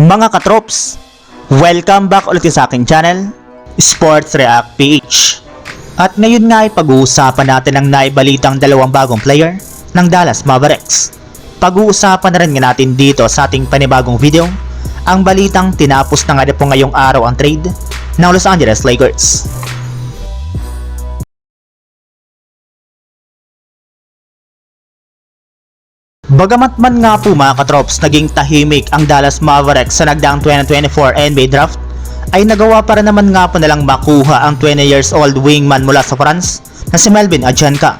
Mga katrops, welcome back ulit sa aking channel, Sports React PH. At ngayon nga ay pag-uusapan natin ang naibalitang dalawang bagong player ng Dallas Mavericks. Pag-uusapan na rin nga natin dito sa ating panibagong video, ang balitang tinapos na nga po ngayong araw ang trade ng Los Angeles Lakers. Bagamat man nga po mga katrops naging tahimik ang Dallas Mavericks sa nagdaang 2024 NBA Draft, ay nagawa para naman nga po nalang makuha ang 20 years old wingman mula sa France na si Melvin Ajanka.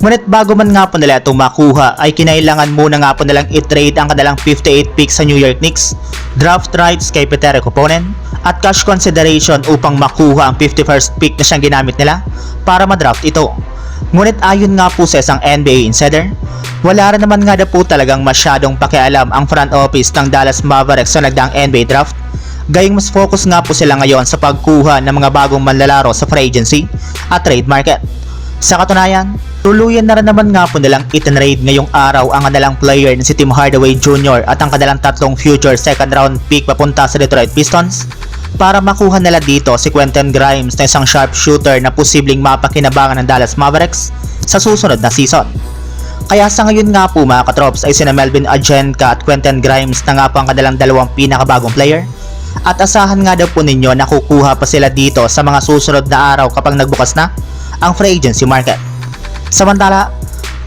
Ngunit bago man nga po nila itong makuha ay kinailangan muna nga po nilang i-trade ang kanilang 58 picks sa New York Knicks, draft rights kay Peter Koponen, at cash consideration upang makuha ang 51st pick na siyang ginamit nila para madraft ito. Ngunit ayon nga po sa isang NBA insider, wala rin naman nga na po talagang masyadong pakialam ang front office ng Dallas Mavericks sa nagdaang NBA draft. Gayong mas focus nga po sila ngayon sa pagkuha ng mga bagong manlalaro sa free agency at trade market. Sa katunayan, tuluyan na rin naman nga po nilang itinrade ngayong araw ang kanilang player na si Tim Hardaway Jr. at ang kanilang tatlong future second round pick papunta sa Detroit Pistons para makuha nila dito si Quentin Grimes na isang sharpshooter na posibleng mapakinabangan ng Dallas Mavericks sa susunod na season. Kaya sa ngayon nga po mga katrops ay sina Melvin Ajenka at Quentin Grimes na nga po ang kanilang dalawang pinakabagong player at asahan nga daw po ninyo na kukuha pa sila dito sa mga susunod na araw kapag nagbukas na ang free agency market. Samantala,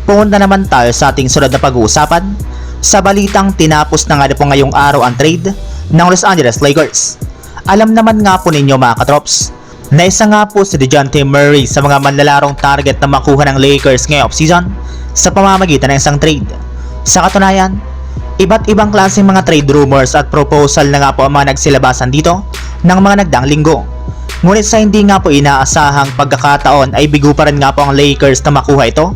pumunta naman tayo sa ating sunod na pag-uusapan sa balitang tinapos na nga po ngayong araw ang trade ng Los Angeles Lakers. Alam naman nga po ninyo mga katrops na isa nga po si DeJounte Murray sa mga manlalarong target na makuha ng Lakers ngayong offseason sa pamamagitan ng isang trade. Sa katunayan, iba't ibang klaseng mga trade rumors at proposal na nga po ang mga nagsilabasan dito ng mga nagdang linggo. Ngunit sa hindi nga po inaasahang pagkakataon ay bigo pa rin nga po ang Lakers na makuha ito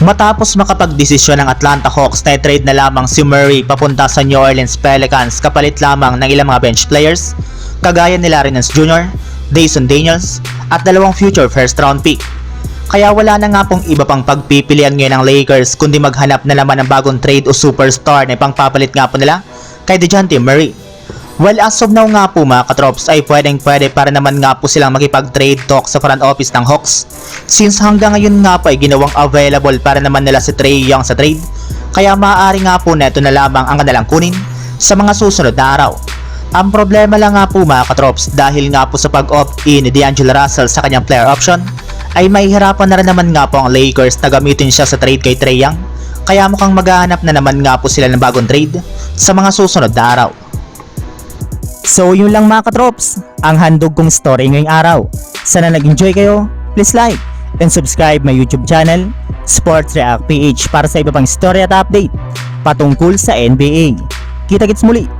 matapos makapagdesisyon ng Atlanta Hawks na i-trade na lamang si Murray papunta sa New Orleans Pelicans kapalit lamang ng ilang mga bench players kagaya nila Renans Jr., Dayson Daniels at dalawang future first round pick. Kaya wala na nga pong iba pang pagpipilian ngayon ng Lakers kundi maghanap na naman ng bagong trade o superstar na ipangpapalit nga po nila kay DeJounte Murray. Well, as of now nga po mga katrops ay pwedeng pwede para naman nga po silang makipag-trade talk sa front office ng Hawks. Since hanggang ngayon nga po ay ginawang available para naman nila si Trey Young sa trade, kaya maaari nga po neto na lamang ang kanilang kunin sa mga susunod na araw. Ang problema lang nga po mga katrops dahil nga po sa pag-opt-in ni D'Angelo Russell sa kanyang player option, ay mahihirapan na rin naman nga po ang Lakers na gamitin siya sa trade kay Trey Young, kaya mukhang maghahanap na naman nga po sila ng bagong trade sa mga susunod na araw. So yun lang mga katrops, ang handog kong story ngayong araw. Sana nag-enjoy kayo, please like and subscribe my YouTube channel, Sports React PH para sa iba pang story at update patungkol sa NBA. Kita-kits muli